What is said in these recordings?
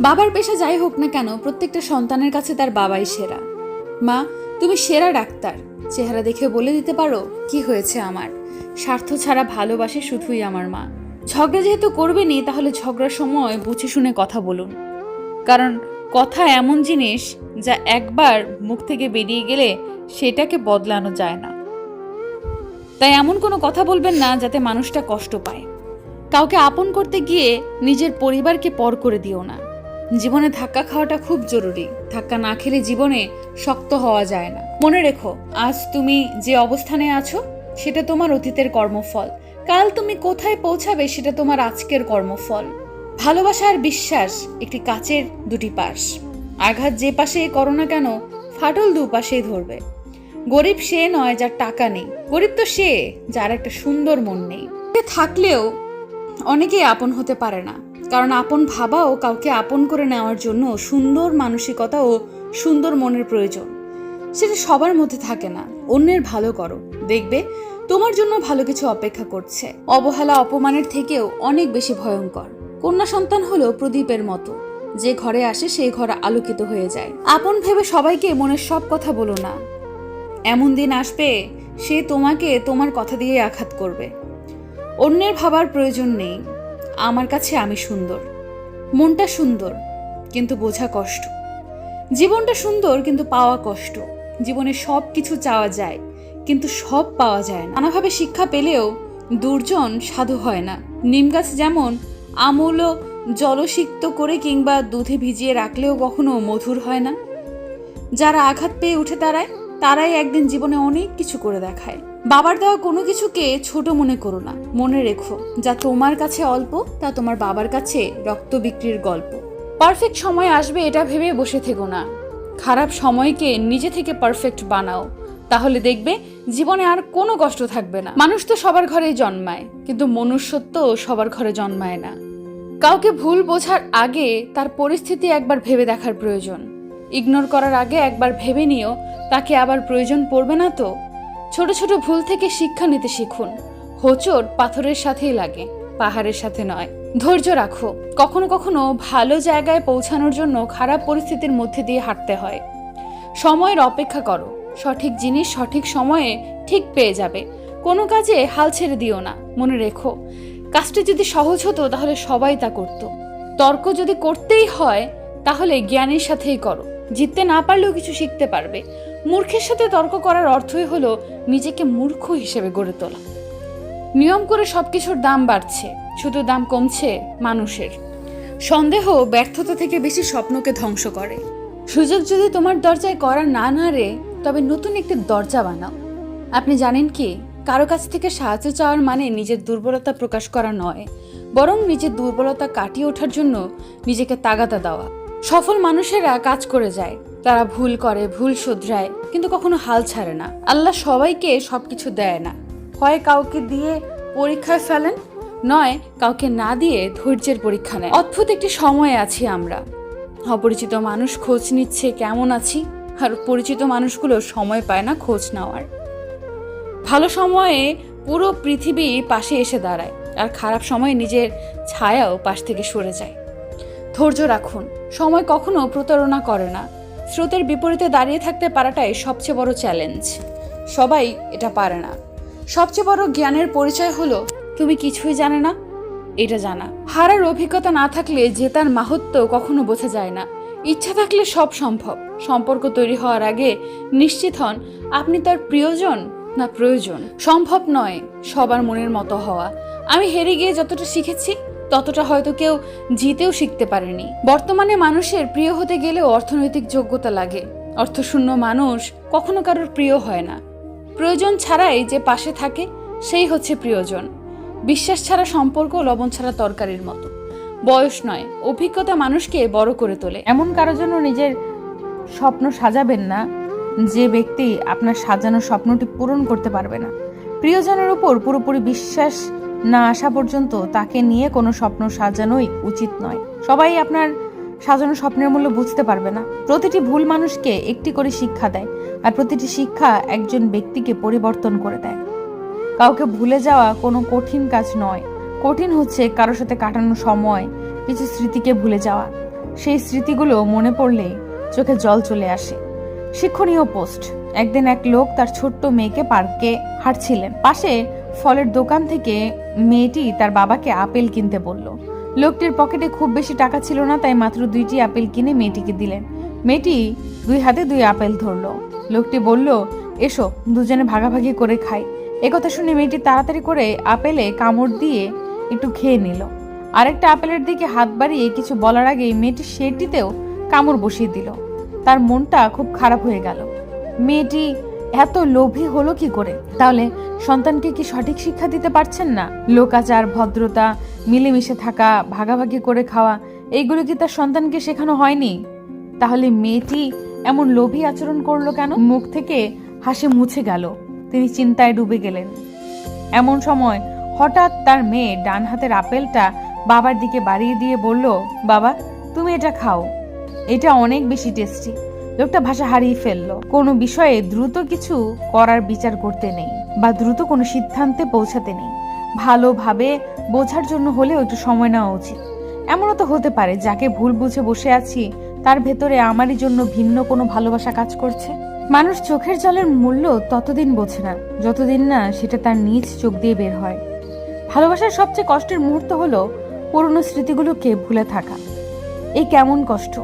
বাবার পেশা যাই হোক না কেন, প্রত্যেকটা সন্তানের কাছে তার বাবাই সেরা। মা, তুমি সেরা ডাক্তার। চেহারা দেখে বলে দিতে পারো, কি হয়েছে আমার? স্বার্থ ছাড়া ভালোবাসে শুধুই আমার মা। ঝগড়া যেহেতু করবেনই, তাহলে ঝগড়ার সময় বুঝে শুনে কথা বলুন। কারণ কথা এমন জিনিস, যা একবার মুখ থেকে বেরিয়ে গেলে সেটাকে বদলানো যায় না। তাই এমন কোনো কথা বলবেন না, যাতে মানুষটা কষ্ট পায়। কাউকে আপন করতে গিয়ে নিজের পরিবারকে পর করে দিও না। জীবনে ধাক্কা খাওয়াটা খুব জরুরি। ধাক্কা না খেলে জীবনে শক্ত হওয়া যায় না। মনে রেখো, আজ তুমি যে অবস্থানে আছো, সেটা তোমার অতীতের কর্মফল। কাল তুমি কোথায় পৌঁছাবে, সেটা তোমার আজকের কর্মফল। ভালোবাসা আর বিশ্বাস একটি কাচের দুটি পাশ। আঘাত যে পাশে করো না কেন, ফাটল দুপাশেই ধরবে। গরিব সে নয় যার টাকা নেই। গরিব তো সে যার একটা সুন্দর মন নেই। থাকলেও অনেকেই আপন হতে পারে না। কারণ আপন ভাবাও কাউকে আপন করে নেওয়ার জন্য সুন্দর মানসিকতা ও সুন্দর মনের প্রয়োজন। সেটা সবার মধ্যে থাকে না, অন্যের ভালো করো। দেখবে, তোমার জন্য ভালো কিছু অপেক্ষা করছে। অবহেলা অপমানের থেকেও অনেক বেশি ভয়ঙ্কর। কন্যা সন্তান হলো প্রদীপের মতো। যে ঘরে আসে, সেই ঘর আলোকিত হয়ে যায়। আপন ভেবে সবাইকে মনের সব কথা বলো না। এমন দিন আসবে, সে তোমাকে তোমার কথা দিয়ে আঘাত করবে। অন্যের ভাবার প্রয়োজন নেই। আমার কাছে আমি সুন্দর। মনটা সুন্দর, কিন্তু বোঝা কষ্ট। জীবনটা সুন্দর, কিন্তু পাওয়া কষ্ট। জীবনে সব কিছু চাওয়া যায়, কিন্তু সব পাওয়া যায় না। নানাভাবে শিক্ষা পেলেও দুর্জন সাধু হয় না। নিম গাছ যেমন আমূল জলসিক্ত করে কিংবা দুধে ভিজিয়ে রাখলেও কখনো মধুর হয় না। যারা আঘাত পেয়ে উঠে দাঁড়ায় তারাই একদিন জীবনে অনেক কিছু করে দেখায়। বাবার দেওয়া কোনো কিছুকে ছোট মনে করো না। মনে রেখো, যা তোমার কাছে অল্প, তা তোমার বাবার কাছে রক্ত বিক্রির গল্প। পারফেক্ট সময় আসবে এটা ভেবে বসে থেকো না। খারাপ সময়কে নিজে থেকে পারফেক্ট বানাও। তাহলে দেখবে জীবনে আর কোনো কষ্ট থাকবে না। মানুষ তো সবার ঘরেই জন্মায়, কিন্তু মনুষ্যত্ব সবার ঘরে জন্মায় না। কাউকে ভুল বোঝার আগে তার পরিস্থিতি একবার ভেবে দেখার প্রয়োজন। ইগনোর করার আগে একবার ভেবে নিও, তাকে আবার প্রয়োজন পড়বে না তো? ছোট ছোট ভুল থেকে শিক্ষা নিতে শিখুন। হোঁচট পাথরের সাথেই লাগে, পাহাড়ের সাথে নয়। ধৈর্য রাখো। কখনো কখনো ভালো জায়গায় পৌঁছানোর জন্য খারাপ পরিস্থিতির মধ্যে দিয়ে হাঁটতে হয়। সময়ের অপেক্ষা করো। সঠিক জিনিস সঠিক সময়ে ঠিক পেয়ে যাবে। কোনো কাজে হাল ছেড়ে দিও না, মনে রেখো। কাজটি যদি সহজ হতো, তাহলে সবাই তা করত। তর্ক যদি করতেই হয়, তাহলে জ্ঞানের সাথেই করো। জিততে না পারলেও কিছু শিখতে পারবে। মূর্খের সাথে তর্ক করার অর্থই হলো নিজেকে মূর্খ হিসেবে গড়ে তোলা। নিয়ম করে সবকিছুর দাম বাড়ছে, শুধু দাম কমছে মানুষের। সন্দেহ ব্যর্থতা থেকে বেশি স্বপ্নকে ধ্বংস করে। সুযোগ যদি তোমার দরজায় করা না নাড়ে, তবে নতুন একটি দরজা বানাও। আপনি জানেন কি, কারও কাছ থেকে সাহায্য চাওয়ার মানে নিজের দুর্বলতা প্রকাশ করা নয়, বরং নিজের দুর্বলতা কাটিয়ে ওঠার জন্য নিজেকে তাগাদা দেওয়া। সফল মানুষেরা কাজ করে যায় তারা ভুল করে, ভুল শুধরায়, কিন্তু কখনো হাল ছাড়ে না। আল্লাহ সবাইকে সবকিছু দেয় না। হয় কাউকে দিয়ে পরীক্ষায় ফেলেন, নয় কাউকে না দিয়ে ধৈর্যের পরীক্ষা নেয় অদ্ভুত একটি সময়ে আছি আমরা। অপরিচিত মানুষ খোঁজ নিচ্ছে কেমন আছি, আর পরিচিত মানুষগুলো সময় পায় না খোঁজ নেওয়ার। ভালো সময়ে পুরো পৃথিবী পাশে এসে দাঁড়ায়, আর খারাপ সময়ে নিজের ছায়াও পাশ থেকে সরে যায়। ধৈর্য রাখুন। সময় কখনো প্রতারণা করে না। স্রোতের বিপরীতে দাঁড়িয়ে থাকতে পারাটাই সবচেয়ে বড় চ্যালেঞ্জ। সবাই এটা পারে না। সবচেয়ে বড় জ্ঞানের পরিচয় হলো, তুমি কিছুই জানে না, এটা জানা। হারার অভিজ্ঞতা না থাকলে জেতার মাহাত্ম কখনো বোঝা যায় না। ইচ্ছা থাকলে সব সম্ভব। সম্পর্ক তৈরি হওয়ার আগে নিশ্চিত হন, আপনি তার প্রিয়জন না প্রয়োজন। সম্ভব নয় সবার মনের মতো হওয়া। আমি হেরে গিয়ে যতটা শিখেছি ততটা হয়তো কেউ জিতেও শিখতে পারেনি। বর্তমানে মানুষের প্রিয় হতে গেলেও অর্থনৈতিক যোগ্যতা লাগে। অর্থশূন্য মানুষ কখনো কারোর প্রিয় হয় না। প্রয়োজন ছাড়াই যে পাশে থাকে, সেই হচ্ছে প্রিয়জন। বিশ্বাস ছাড়া সম্পর্ক, লবণ ছাড়া তরকারির মতো। বয়স নয়, অভিজ্ঞতা মানুষকে বড় করে তোলে। এমন কারও জন্য নিজের স্বপ্ন সাজাবেন না, যে ব্যক্তি আপনার সাজানো স্বপ্নটি পূরণ করতে পারবে না। প্রিয়জনের উপর পুরোপুরি বিশ্বাস না আসা পর্যন্ত তাকে নিয়ে কোনো স্বপ্ন সাজানোই উচিত নয়। সবাই আপনার সাজানো স্বপ্নের মূল্য বুঝতে পারবে না। প্রতিটি ভুল মানুষকে একটি করে শিক্ষা দেয় আর প্রতিটি শিক্ষা একজন ব্যক্তিকে পরিবর্তন করে দেয়। কাউকে ভুলে যাওয়া কোনো কঠিন কাজ নয়। কঠিন হচ্ছে কারোর সাথে কাটানো সময়, কিছু স্মৃতিকে ভুলে যাওয়া। সেই স্মৃতিগুলো মনে পড়লেই চোখে জল চলে আসে। শিক্ষণীয় পোস্ট। একদিন এক লোক তার ছোট্ট মেয়েকে পার্কে হাঁটছিলেন। পাশে ফলের দোকান থেকে মেয়েটি তার বাবাকে আপেল কিনতে বলল। লোকটির পকেটে খুব বেশি টাকা ছিল না, তাই মাত্র দুইটি আপেল কিনে মেয়েটিকে দিলেন। মেয়েটি দুই হাতে দুই আপেল ধরলো। লোকটি বলল, এসো, দুজনে ভাগাভাগি করে খাই। একথা শুনে মেয়েটি তাড়াতাড়ি করে আপেলে কামড় দিয়ে একটু খেয়ে নিল। আরেকটা আপেলের দিকে হাত বাড়িয়ে কিছু বলার আগেই মেয়েটি সেটিতেও কামড় বসিয়ে দিল। তার মনটা খুব খারাপ হয়ে গেল। মেয়েটি এত লোভী হলো কি করে? তাহলে সন্তানকে কি সঠিক শিক্ষা দিতে পারছেন না? লোকাচার, ভদ্রতা, মিলেমিশে থাকা, ভাগাভাগি করে খাওয়া, এইগুলো কি তার সন্তানকে শেখানো হয়নি? তাহলে মেয়েটি এমন লোভী আচরণ করল কেন? মুখ থেকে হাসি মুছে গেল। তিনি চিন্তায় ডুবে গেলেন। এমন সময় হঠাৎ তার মেয়ে ডান হাতের আপেলটা বাবার দিকে বাড়িয়ে দিয়ে বলল, বাবা, তুমি এটা খাও। এটা অনেক বেশি টেস্টি লোকটা ভাষা হারিয়ে ফেলল। কোনো বিষয়ে দ্রুত কিছু করার বিচার করতে নেই বা দ্রুত কোনো সিদ্ধান্তে পৌঁছাতে নেই। ভালোভাবে বোঝার জন্য হলেও একটু সময় নেওয়া উচিত। এমনও তো হতে পারে, যাকে ভুল বুঝে বসে আছি, তার ভেতরে আমারই জন্য ভিন্ন কোনো ভালোবাসা কাজ করছে। মানুষ চোখের জলের মূল্য ততদিন বোঝে না, যতদিন না সেটা তার নিজ চোখ দিয়ে বের হয়। ভালোবাসার সবচেয়ে কষ্টের মুহূর্ত হলো পুরনো স্মৃতিগুলোকে ভুলে থাকা। এই কেমন কষ্ট?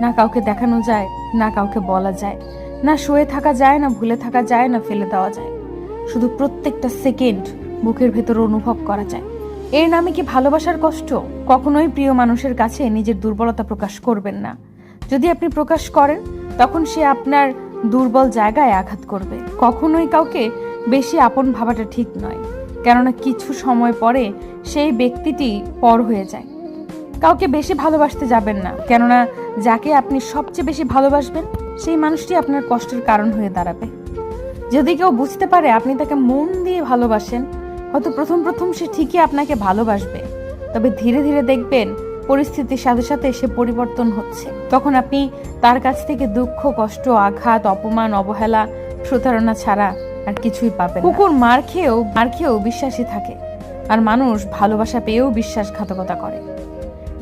না কাউকে দেখানো যায়, না কাউকে বলা যায়, না শুয়ে থাকা যায়, না ভুলে থাকা যায়, না ফেলে দেওয়া যায়। শুধু প্রত্যেকটা সেকেন্ড বুকের ভেতর অনুভব করা যায়। এর নামে কি ভালোবাসার কষ্ট? কখনোই প্রিয় মানুষের কাছে নিজের দুর্বলতা প্রকাশ করবেন না। যদি আপনি প্রকাশ করেন, তখন সে আপনার দুর্বল জায়গায় আঘাত করবে। কখনোই কাউকে বেশি আপন ভাবাটা ঠিক নয়। কেননা কিছু সময় পরে সেই ব্যক্তিটি পর হয়ে যায়। কাউকে বেশি ভালোবাসতে যাবেন না। কেননা, যাকে আপনি সবচেয়ে বেশি ভালোবাসবেন, সেই মানুষটি আপনার কষ্টের কারণ হয়ে দাঁড়াবে। যদি কেউ বুঝতে পারে আপনি তাকে মন দিয়ে ভালোবাসেন, হয়তো প্রথম প্রথম সে ঠিকই আপনাকে ভালোবাসবে। তবে ধীরে ধীরে দেখবেন, পরিস্থিতির সাথে সাথে সে পরিবর্তন হচ্ছে। তখন আপনি তার কাছ থেকে দুঃখ, কষ্ট, আঘাত, অপমান, অবহেলা, প্রতারণা ছাড়া আর কিছুই পাবে কুকুর মার খেয়েও মার খেয়েও বিশ্বাসী থাকে। আর মানুষ ভালোবাসা পেয়েও বিশ্বাসঘাতকতা করে।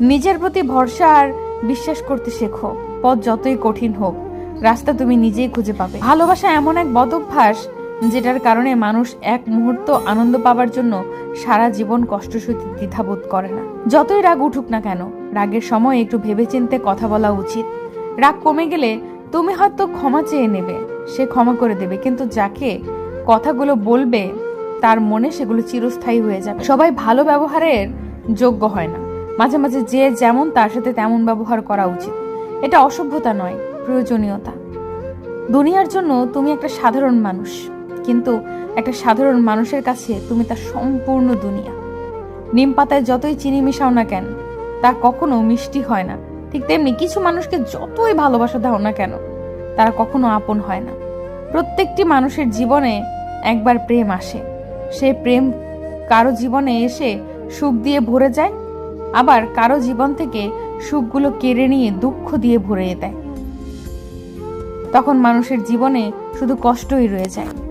নিজের প্রতি ভরসা আর বিশ্বাস করতে শেখো। পথ যতই কঠিন হোক, রাস্তা তুমি নিজেই খুঁজে পাবে। ভালোবাসা এমন এক বদ অভ্যাস যেটার কারণে মানুষ এক মুহূর্ত আনন্দ পাবার জন্য সারা জীবন কষ্ট সইতে দ্বিধাবোধ করে না। যতই রাগ উঠুক না কেন, রাগের সময় একটু ভেবেচিন্তে কথা বলা উচিত। রাগ কমে গেলে তুমি হয়তো ক্ষমা চেয়ে নেবে, সে ক্ষমা করে দেবে, কিন্তু যাকে কথাগুলো বলবে, তার মনে সেগুলো চিরস্থায়ী হয়ে যাবে। সবাই ভালো ব্যবহারের যোগ্য হয় না। মাঝে মাঝে যে যেমন তার সাথে তেমন ব্যবহার করা উচিত। এটা অসভ্যতা নয়, প্রয়োজনীয়তা। দুনিয়ার জন্য তুমি একটা সাধারণ মানুষ, কিন্তু একটা সাধারণ মানুষের কাছে তুমি তার সম্পূর্ণ দুনিয়া। নিম পাতায় যতই চিনি মিশাও না কেন, তা কখনো মিষ্টি হয় না। ঠিক তেমনি কিছু মানুষকে যতই ভালোবাসা দাও না কেন, তারা কখনো আপন হয় না। প্রত্যেকটি মানুষের জীবনে একবার প্রেম আসে। সে প্রেম কারও জীবনে এসে সুখ দিয়ে ভরে যায় আবার কারও জীবন থেকে সুখগুলো কেড়ে নিয়ে দুঃখ দিয়ে ভরে দেয় তখন মানুষের জীবনে শুধু কষ্টই রয়ে যায়।